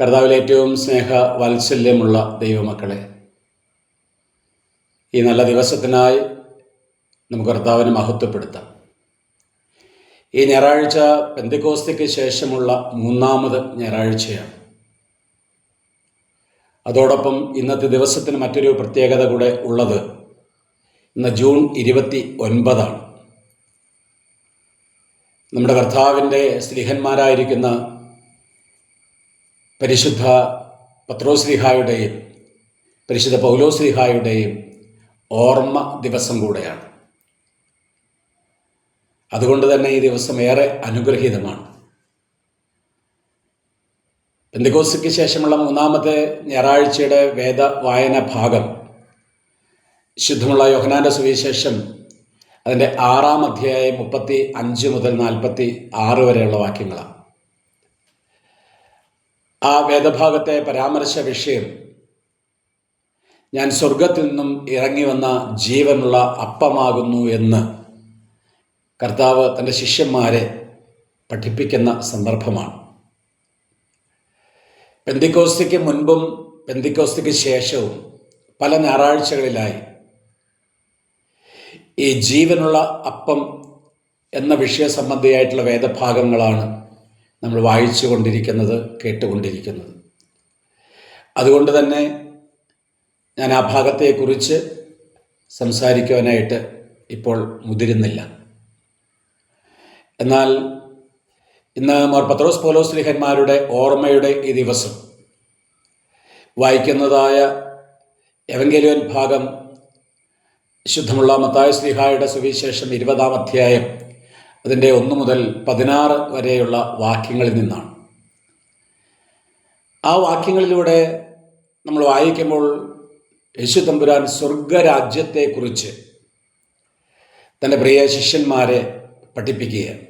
കർത്താവിൽ ഏറ്റവും സ്നേഹ വാത്സല്യമുള്ള ദൈവമക്കളെ ഈ നല്ല ദിവസത്തിനായി നമുക്ക് കർത്താവിനെ മഹത്വപ്പെടുത്താം. ഈ ഞായറാഴ്ച പെന്തിക്കോസ്തിക്ക് ശേഷമുള്ള മൂന്നാമത് ഞായറാഴ്ചയാണ്. അതോടൊപ്പം ഇന്നത്തെ ദിവസത്തിന് മറ്റൊരു പ്രത്യേകത കൂടെ ഉള്ളത് ഇന്ന് ജൂൺ ഇരുപത്തി ഒൻപതാണ് നമ്മുടെ കർത്താവിന്റെ സ്ലിഹന്മാരായിരിക്കുന്ന പരിശുദ്ധ പത്രോസ്ലിഹായുടെയും പരിശുദ്ധ പൗലോസ്ലിഹായുടെയും ഓർമ്മ ദിവസം കൂടെയാണ്. അതുകൊണ്ട് തന്നെ ഈ ദിവസം ഏറെ അനുഗ്രഹീതമാണ്. പെന്തിക്കോസിക്ക് ശേഷമുള്ള മൂന്നാമത്തെ ഞായറാഴ്ചയുടെ വേദ വായന ഭാഗം ശുദ്ധമുള്ള യോഹനാന്റെ സുവിശേഷം അതിന്റെ ആറാം അധ്യായം മുപ്പത്തി അഞ്ച് മുതൽ നാൽപ്പത്തി ആറ് വരെയുള്ള വാക്യങ്ങളാണ്. ആ വേദഭാഗത്തെ പരാമർശ വിഷയം ഞാൻ സ്വർഗത്തിൽ നിന്നും ഇറങ്ങി വന്ന ജീവനുള്ള അപ്പമാകുന്നു എന്ന് കർത്താവ് തന്റെ ശിഷ്യന്മാരെ പഠിപ്പിക്കുന്ന സന്ദർഭമാണ്. പെന്തിക്കോസ്തിക്ക് മുൻപും പെന്തിക്കോസ്തിക്ക് ശേഷവും പല ഞായറാഴ്ചകളിലായി ഈ ജീവനുള്ള അപ്പം എന്ന വിഷയ സംബന്ധിയായിട്ടുള്ള വേദഭാഗങ്ങളാണ് നമ്മൾ വായിച്ചു കൊണ്ടിരിക്കുന്നത് കേട്ടുകൊണ്ടിരിക്കുന്നത്. അതുകൊണ്ട് തന്നെ ഞാൻ ആ ഭാഗത്തെക്കുറിച്ച് സംസാരിക്കുവാനായിട്ട് ഇപ്പോൾ മുതിരുന്നില്ല. എന്നാൽ ഇന്ന് മോർ പത്രോസ് പോലോ ലിഹന്മാരുടെ ഓർമ്മയുടെ ഈ ദിവസം വായിക്കുന്നതായ എവങ്കേലിയൻ ഭാഗം ശുദ്ധമുള്ള മത്തായ സ്ലിഹായുടെ സുവിശേഷം ഇരുപതാം അധ്യായം അതിന്റെ ഒന്ന് മുതൽ പതിനാറ് വരെയുള്ള വാക്യങ്ങളിൽ നിന്നാണ്. ആ വാക്യങ്ങളിലൂടെ നമ്മൾ വായിക്കുമ്പോൾ യേശു തമ്പുരാൻ സ്വർഗരാജ്യത്തെക്കുറിച്ച് തന്റെ പ്രിയ ശിഷ്യന്മാരെ പഠിപ്പിക്കുകയാണ്.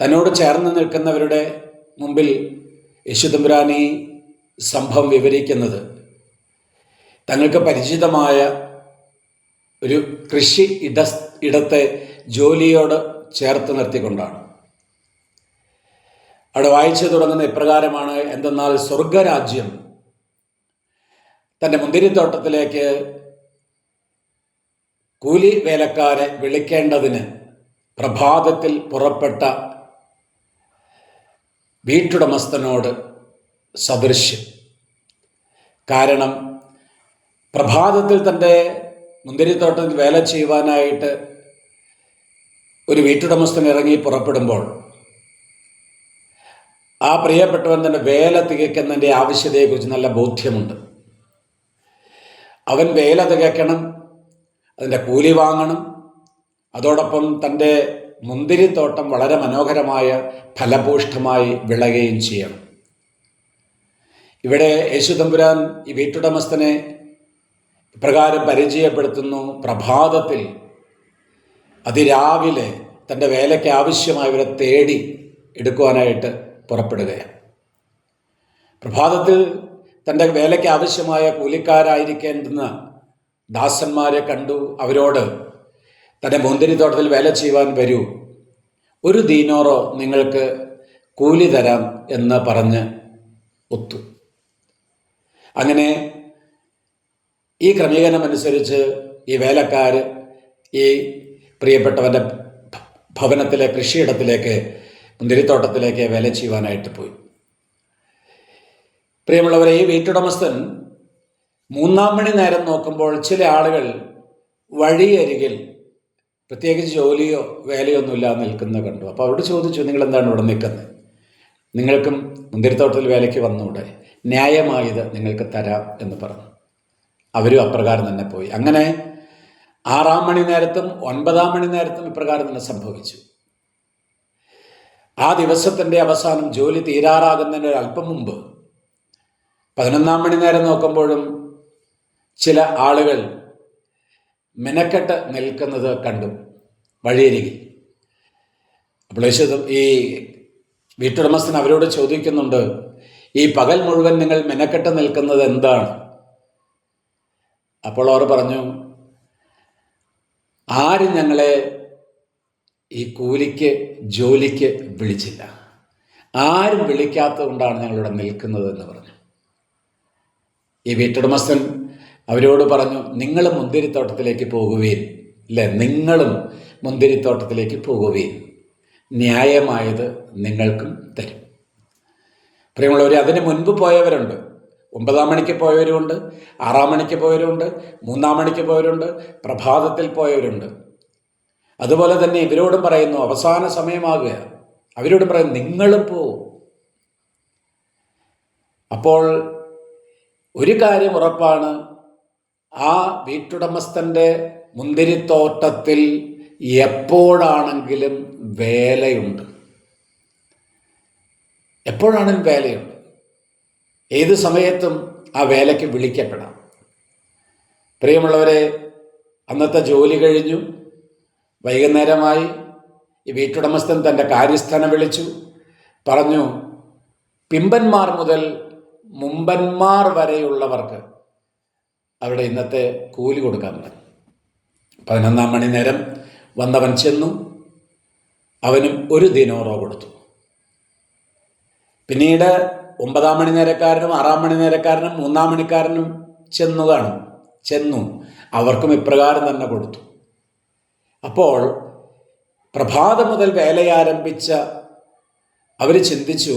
തന്നോട് ചേർന്ന് നിൽക്കുന്നവരുടെ മുമ്പിൽ യേശു തമ്പുരാൻ ഈ സംഭവം വിവരിക്കുന്നത് തങ്ങൾക്ക് പരിചിതമായ ഒരു കൃഷി ഇട ഇടത്തെ ജോലിയോട് ചേർത്ത് നിർത്തിക്കൊണ്ടാണ്. അവിടെ വായിച്ചു തുടങ്ങുന്ന ഇപ്രകാരമാണ് എന്തെന്നാൽ സ്വർഗരാജ്യം തന്റെ മുന്തിരിത്തോട്ടത്തിലേക്ക് കൂലി വേലക്കാരെ വിളിക്കേണ്ടതിന് പ്രഭാതത്തിൽ പുറപ്പെട്ട വീട്ടുടമസ്ഥനോട് സദൃശ്യം. കാരണം പ്രഭാതത്തിൽ തന്റെ മുന്തിരിത്തോട്ടത്തിൽ വേല ചെയ്യുവാനായിട്ട് ഒരു വീട്ടുടമസ്ഥൻ ഇറങ്ങി പുറപ്പെടുമ്പോൾ ആ പ്രിയപ്പെട്ടവൻ തന്നെ വേല തികയ്ക്കുന്നതിന്റെ ആവശ്യതയെക്കുറിച്ച് നല്ല ബോധ്യമുണ്ട്. അവൻ വേല തികയ്ക്കണം അതിന്റെ കൂലി വാങ്ങണം അതോടൊപ്പം തന്റെ മുന്തിരിത്തോട്ടം വളരെ മനോഹരമായ ഫലഭൂഷ്ഠമായി വിളയുകയും ചെയ്യണം. ഇവിടെ യേശു തമ്പുരാൻ ഈ വീട്ടുടമസ്ഥനെ പ്രകാരം പരിചയപ്പെടുത്തുന്നു. പ്രഭാതത്തിൽ അതിരാവിലെ തന്റെ വേലയ്ക്ക് ആവശ്യമായവരെ തേടി എടുക്കുവാനായിട്ട് പുറപ്പെടുകയാണ്. പ്രഭാതത്തിൽ തന്റെ വേലയ്ക്ക് ആവശ്യമായ കൂലിക്കാരായിരിക്കേണ്ടുന്ന ദാസന്മാരെ കണ്ടു. അവരോട് തന്റെ മുന്തിരിത്തോട്ടത്തിൽ വേല ചെയ്യുവാൻ വരൂ. ഒരു ദീനോറോ നിങ്ങൾക്ക് കൂലി തരാം എന്ന് പറഞ്ഞ് ഒത്തു. അങ്ങനെ ഈ ക്രമീകരണം അനുസരിച്ച് ഈ വേലക്കാർ ഈ പ്രിയപ്പെട്ടവന്റെ ഭവനത്തിലെ കൃഷിയിടത്തിലേക്ക് മുന്തിരിത്തോട്ടത്തിലേക്ക് വേല ചെയ്യുവാനായിട്ട് പോയി. പ്രിയമുള്ളവരെ ഈ വീട്ടുടമസ്ഥൻ മൂന്നാം മണി നേരം നോക്കുമ്പോൾ ചില ആളുകൾ വഴിയരികിൽ പ്രത്യേകിച്ച് ജോലിയോ വേലയോ ഒന്നുമില്ല നിൽക്കുന്ന കണ്ടു. അപ്പോൾ അവിടെ ചോദിച്ചു നിങ്ങൾ എന്താണ് ഇവിടെ നിൽക്കുന്നത്? നിങ്ങൾക്കും മുന്തിരിത്തോട്ടത്തിൽ വേലയ്ക്ക് വന്നൂടെ? ന്യായമായത് നിങ്ങൾക്ക് തരാം എന്ന് പറഞ്ഞു. അവരും അപ്രകാരം തന്നെ പോയി. അങ്ങനെ ആറാം മണി നേരത്തും ഒൻപതാം മണി നേരത്തും ഇപ്രകാരം തന്നെ സംഭവിച്ചു. ആ ദിവസത്തിന്റെ അവസാനം ജോലി തീരാറാകുന്നതിന് ഒരു അല്പം മുമ്പ് പതിനൊന്നാം മണി നേരം നോക്കുമ്പോഴും ചില ആളുകൾ മെനക്കെട്ട് നിൽക്കുന്നത് കണ്ടു വഴിയരികിൽ. അപ്പോൾ ഈ വീട്ടുടമസ്ഥൻ അവരോട് ചോദിക്കുന്നുണ്ട് ഈ പകൽ മുഴുവൻ നിങ്ങൾ മെനക്കെട്ട് നിൽക്കുന്നത് എന്താണ്? അപ്പോൾ അവർ പറഞ്ഞു ആരും ഞങ്ങളെ ഈ കൂലിക്ക് ജോലിക്ക് വിളിച്ചില്ല. ആരും വിളിക്കാത്തത് കൊണ്ടാണ് ഞങ്ങളിവിടെ നിൽക്കുന്നത് എന്ന് പറഞ്ഞു. ഈ വീട്ടുടമസ്ഥൻ അവരോട് പറഞ്ഞു നിങ്ങൾ മുന്തിരിത്തോട്ടത്തിലേക്ക് പോകുകയും അല്ലേ? നിങ്ങളും മുന്തിരിത്തോട്ടത്തിലേക്ക് പോകുകയും ന്യായമായത് നിങ്ങൾക്കും തരും. പ്രിയമുള്ളവർ അതിന് മുൻപ് പോയവരുണ്ട്. ഒമ്പതാം മണിക്ക് പോയവരുമുണ്ട് ആറാം മണിക്ക് പോയവരുണ്ട് മൂന്നാം മണിക്ക് പോയവരുണ്ട് പ്രഭാതത്തിൽ പോയവരുണ്ട്. അതുപോലെ തന്നെ ഇവരോടും പറയുന്നു അവസാന സമയമാകുക. അവരോട് പറയും നിങ്ങളും പോ. അപ്പോൾ ഒരു കാര്യം ഉറപ്പാണ് ആ വീട്ടുടമസ്ഥന്റെ മുന്തിരിത്തോട്ടത്തിൽ എപ്പോഴാണെങ്കിലും വേലയുണ്ട്. എപ്പോഴാണെങ്കിലും വേലയുണ്ട്. ഏത് സമയത്തും ആ വേലയ്ക്ക് വിളിക്കപ്പെടാം. പ്രിയമുള്ളവരെ അന്നത്തെ ജോലി കഴിഞ്ഞു. വൈകുന്നേരമായി ഈ വീട്ടുടമസ്ഥൻ തന്റെ കാര്യസ്ഥാനം വിളിച്ചു. പറഞ്ഞു പിമ്പന്മാർ മുതൽ മുമ്പന്മാർ വരെയുള്ളവർക്ക് അവിടെ ഇന്നത്തെ കൂലി കൊടുക്കാൻ പറഞ്ഞു പതിനൊന്നാം മണി നേരം വന്നവൻ ചെന്നു. അവനും ഒരു ദിനോറോ കൊടുത്തു. പിന്നീട് ഒമ്പതാം മണി നേരക്കാരനും ആറാം മണി നേരക്കാരനും മൂന്നാം മണിക്കാരനും ചെന്നു കാണും ചെന്നു. അവർക്കും ഇപ്രകാരം തന്നെ കൊടുത്തു. അപ്പോൾ പ്രഭാതം മുതൽ വേലയാരംഭിച്ച അവർ ചിന്തിച്ചു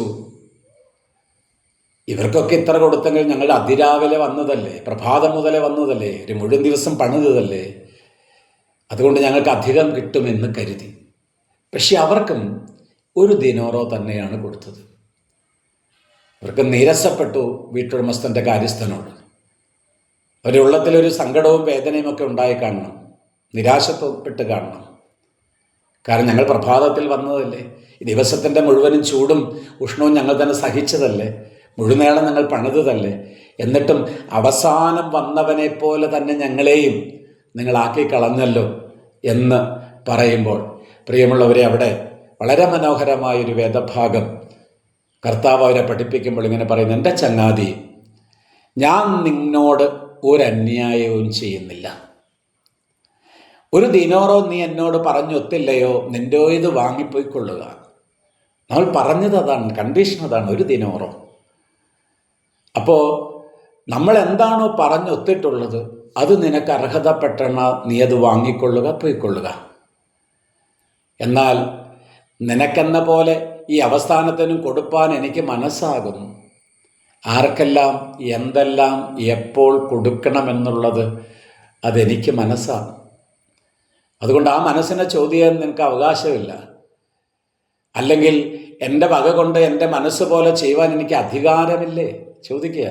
ഇവർക്കൊക്കെ ഇത്ര കൊടുത്തെങ്കിൽ ഞങ്ങൾ അതിരാവിലെ വന്നതല്ലേ? പ്രഭാതം മുതലേ വന്നതല്ലേ? ഒരു മുഴുവൻ ദിവസം പണിതതല്ലേ? അതുകൊണ്ട് ഞങ്ങൾക്ക് അധികം കിട്ടുമെന്ന് കരുതി. പക്ഷെ അവർക്കും ഒരു ദിനോറോ തന്നെയാണ് കൊടുത്തത്. അവർക്ക് നിരസപ്പെട്ടു വീട്ടുടമസ്ഥന്റെ കാര്യസ്ഥനോട്. അവരുടെ ഉള്ളത്തിലൊരു സങ്കടവും വേദനയും ഒക്കെ ഉണ്ടായി കാണണം. നിരാശപ്പെട്ട് കാണണം. കാരണം ഞങ്ങൾ പ്രഭാതത്തിൽ വന്നതല്ലേ? ഈ ദിവസത്തിന്റെ മുഴുവനും ചൂടും ഉഷ്ണവും ഞങ്ങൾ തന്നെ സഹിച്ചതല്ലേ? മുഴുനേളം ഞങ്ങൾ പണിതതല്ലേ? എന്നിട്ടും അവസാനം വന്നവനെ പോലെ തന്നെ ഞങ്ങളെയും നിങ്ങളാക്കി കളഞ്ഞല്ലോ എന്ന് പറയുമ്പോൾ പ്രിയമുള്ളവരെ അവിടെ വളരെ മനോഹരമായൊരു വേദഭാഗം കർത്താവ് അവരെ പഠിപ്പിക്കുമ്പോൾ ഇങ്ങനെ പറയുന്നു എന്റെ ചങ്ങാതി ഞാൻ നിന്നോട് ഒരു ചെയ്യുന്നില്ല. ഒരു ദിനോറോ നീ എന്നോട് പറഞ്ഞൊത്തില്ലയോ നിന്റെ ഇത് വാങ്ങിപ്പോയിക്കൊള്ളുക. നമ്മൾ പറഞ്ഞത് അതാണ് കണ്ടീഷൻ അതാണ് ഒരു ദിനോറോ അപ്പോൾ നമ്മൾ എന്താണോ പറഞ്ഞൊത്തിട്ടുള്ളത് അത് നിനക്ക് അർഹതപ്പെട്ടണ നീ അത് വാങ്ങിക്കൊള്ളുക പോയിക്കൊള്ളുക. എന്നാൽ നിനക്കെന്ന പോലെ ഈ അവസ്ഥാനത്തിനും കൊടുപ്പാൻ എനിക്ക് മനസ്സാകുന്നു. ആർക്കെല്ലാം എന്തെല്ലാം എപ്പോൾ കൊടുക്കണമെന്നുള്ളത് അതെനിക്ക് മനസ്സാണ് അതുകൊണ്ട് ആ മനസ്സിനെ ചോദ്യം നിങ്ങൾക്ക് അവകാശമില്ല. അല്ലെങ്കിൽ എന്റെ വക കൊണ്ട് എന്റെ മനസ്സ് പോലെ ചെയ്യുവാൻ എനിക്ക് അധികാരമില്ലേ? ചോദിക്കുക.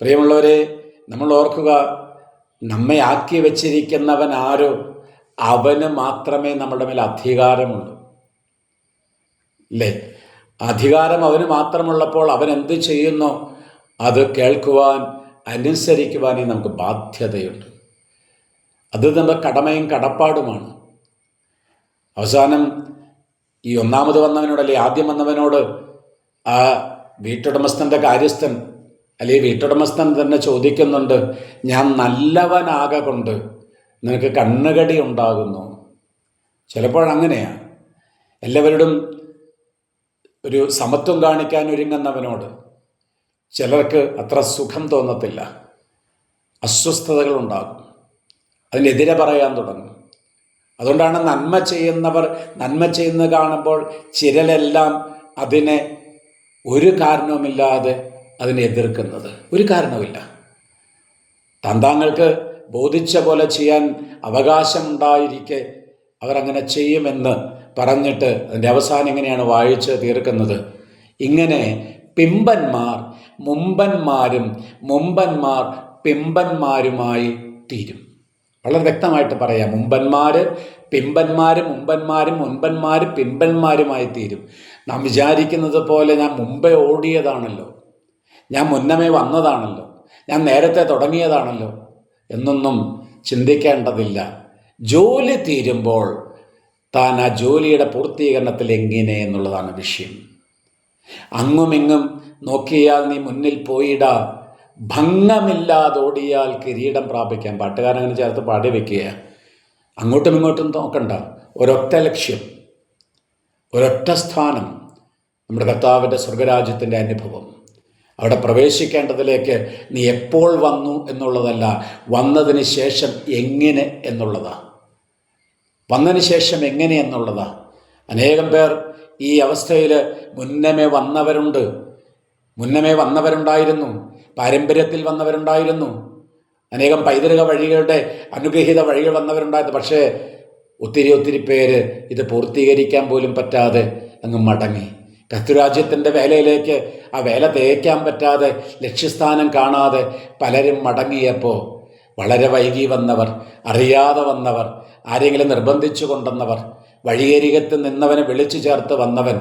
പ്രിയമുള്ളവരെ നമ്മൾ ഓർക്കുക നമ്മെ ആക്കി വച്ചിരിക്കുന്നവൻ ആരോ അവന് മാത്രമേ നമ്മുടെ മേൽ അധികാരമുള്ളൂ. അല്ലേ അധികാരം അവന് മാത്രമുള്ളപ്പോൾ അവൻ എന്ത് ചെയ്യുന്നു? അത് കേൾക്കുവാൻ അനുസരിക്കുവാനേ നമുക്ക് ബാധ്യതയുണ്ട്. അത് നമ്മുടെ കടമയും കടപ്പാടുമാണ്. അവസാനം ഈ ഒന്നാമത് വന്നവനോട് അല്ലെ ആദ്യം വന്നവനോട് ആ വീട്ടുടമസ്ഥന്റെ കാര്യസ്ഥൻ അല്ലെ വീട്ടുടമസ്ഥൻ തന്നെ ചോദിക്കുന്നുണ്ട് ഞാൻ നല്ലവനാകെ കൊണ്ട് നിനക്ക് കണ്ണുകടി ഉണ്ടാകുന്നു. ചിലപ്പോഴങ്ങനെയാണ് എല്ലാവരോടും ഒരു സമത്വം കാണിക്കാൻ ഒരുങ്ങുന്നവനോട് ചിലർക്ക് അത്ര സുഖം തോന്നത്തില്ല. അസ്വസ്ഥതകൾ ഉണ്ടാകും. അതിനെതിരെ പറയാൻ തുടങ്ങും. അതുകൊണ്ടാണ് നന്മ ചെയ്യുന്നവർ നന്മ ചെയ്യുന്നത് കാണുമ്പോൾ ചിരലെല്ലാം അതിനെ ഒരു കാരണവുമില്ലാതെ അതിനെ എതിർക്കുന്നത്. ഒരു കാരണവുമില്ല. തന്താങ്ങൾക്ക് ബോധിച്ച പോലെ ചെയ്യാൻ അവകാശമുണ്ടായിരിക്കെ അവരങ്ങനെ ചെയ്യുമെന്ന് പറഞ്ഞിട്ട് അതിന്റെ അവസാനം എങ്ങനെയാണ് വായിച്ച് തീർക്കുന്നത്? ഇങ്ങനെ പിമ്പന്മാർ മുമ്പന്മാരും മുമ്പന്മാർ പിമ്പന്മാരുമായി തീരും. വളരെ വ്യക്തമായിട്ട് പറയാം. മുമ്പന്മാർ പിമ്പന്മാരും മുമ്പന്മാരും മുൻപന്മാരും പിമ്പന്മാരുമായി തീരും. നാം വിചാരിക്കുന്നത് പോലെ ഞാൻ മുമ്പേ ഓടിയതാണല്ലോ. ഞാൻ മുന്നമേ വന്നതാണല്ലോ. ഞാൻ നേരത്തെ തുടങ്ങിയതാണല്ലോ എന്നൊന്നും ചിന്തിക്കേണ്ടതില്ല. ജോലി തീരുമ്പോൾ താൻ ആ ജോലിയുടെ പൂർത്തീകരണത്തിൽ എങ്ങനെ എന്നുള്ളതാണ് വിഷയം. അങ്ങുമിങ്ങും നോക്കിയാൽ നീ മുന്നിൽ പോയിട. ഭംഗമില്ലാതെ ഓടിയാൽ കിരീടം പ്രാപിക്കാം. പാട്ടുകാരങ്ങനെ ചേർത്ത് പാടി വെക്കുക. അങ്ങോട്ടും ഇങ്ങോട്ടും നോക്കണ്ട. ഒരൊറ്റ ലക്ഷ്യം. ഒരൊറ്റ സ്ഥാനം. നമ്മുടെ കർത്താവിന്റെ സ്വർഗരാജ്യത്തിന്റെ അനുഭവം. അവിടെ പ്രവേശിക്കേണ്ടതിലേക്ക് നീ എപ്പോൾ വന്നു എന്നുള്ളതല്ല വന്നതിന് ശേഷം എങ്ങനെ എന്നുള്ളതാണ് വന്നതിന് ശേഷം എങ്ങനെ എന്നുള്ളതാണ് അനേകം പേർ ഈ അവസ്ഥയിൽ മുന്നമേ വന്നവരുണ്ട്. മുന്നമേ വന്നവരുണ്ടായിരുന്നു. പാരമ്പര്യത്തിൽ വന്നവരുണ്ടായിരുന്നു. അനേകം പൈതൃക വഴികളുടെ അനുഗ്രഹീത വഴികൾ വന്നവരുണ്ടായിരുന്നു. പക്ഷേ ഒത്തിരി ഒത്തിരി പേര് ഇത് പൂർത്തീകരിക്കാൻ പോലും പറ്റാതെ അങ്ങ് മടങ്ങി. കത്തുരാജ്യത്തിന്റെ വേലയിലേക്ക് ആ വേല തേക്കാൻ പറ്റാതെ ലക്ഷ്യസ്ഥാനം കാണാതെ പലരും മടങ്ങിയപ്പോൾ വളരെ വൈകി വന്നവർ അറിയാതെ വന്നവർ ആരെങ്കിലും നിർബന്ധിച്ചു കൊണ്ടുവന്നവർ വഴിയരികത്ത് നിന്നവനെ വിളിച്ചു ചേർത്ത് വന്നവൻ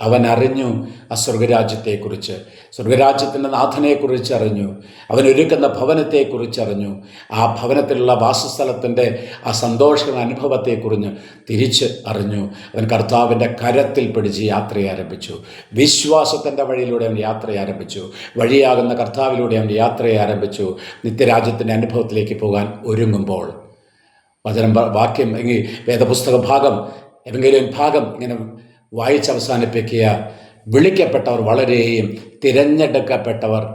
അവൻ അറിഞ്ഞു ആ സ്വർഗരാജ്യത്തെക്കുറിച്ച്. സ്വർഗരാജ്യത്തിന്റെ നാഥനെക്കുറിച്ച് അറിഞ്ഞു. അവൻ ഒരുക്കുന്ന ഭവനത്തെക്കുറിച്ച് അറിഞ്ഞു. ആ ഭവനത്തിലുള്ള വാസസ്ഥലത്തിന്റെ ആ സന്തോഷ അനുഭവത്തെക്കുറിച്ച് തിരിച്ച് അറിഞ്ഞു. അവൻ കർത്താവിന്റെ കരത്തിൽ പിടിച്ച് യാത്ര ആരംഭിച്ചു. വിശ്വാസത്തിന്റെ വഴിയിലൂടെ അവൻ യാത്ര ആരംഭിച്ചു. വഴിയാകുന്ന കർത്താവിലൂടെ അവൻ യാത്ര ആരംഭിച്ചു. നിത്യരാജ്യത്തിന്റെ അനുഭവത്തിലേക്ക് പോകാൻ ഒരുങ്ങുമ്പോൾ. വചനം വാക്യം വേദപുസ്തക ഭാഗം എവെങ്കിലും ഭാഗം ഇങ്ങനെ വായിച്ച് അവസാനിപ്പിക്കുക വിളിക്കപ്പെട്ടവർ വളരെയും തിരഞ്ഞെടുക്കപ്പെട്ടവർ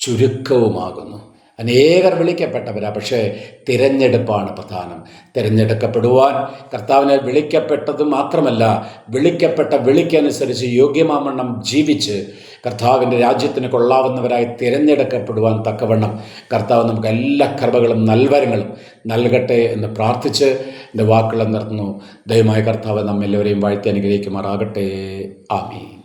ചുരുക്കവുമാകുന്നു. അനേകർ വിളിക്കപ്പെട്ടവരാ പക്ഷേ തിരഞ്ഞെടുപ്പാണ് പ്രധാനം. തിരഞ്ഞെടുക്കപ്പെടുവാൻ കർത്താവിനെ വിളിക്കപ്പെട്ടത് മാത്രമല്ല വിളിക്കപ്പെട്ട വിളിക്കനുസരിച്ച് യോഗ്യമാമണ്ണം ജീവിച്ച് കർത്താവിന്റെ രാജ്യത്തിന് കൊള്ളാവുന്നവരായി തിരഞ്ഞെടുക്കപ്പെടുവാൻ തക്കവണ്ണം കർത്താവ് നമുക്ക് എല്ലാ കൃപകളും നൽവരങ്ങളും നൽകട്ടെ എന്ന് പ്രാർത്ഥിച്ച് എന്റെ വാക്കുകൾ നിർത്തുന്നു ദയമായ കർത്താവ് നമ്മെല്ലാവരെയും വാഴ്ത്തി അനുഗ്രഹിക്കുമാറാകട്ടെ. ആമീൻ.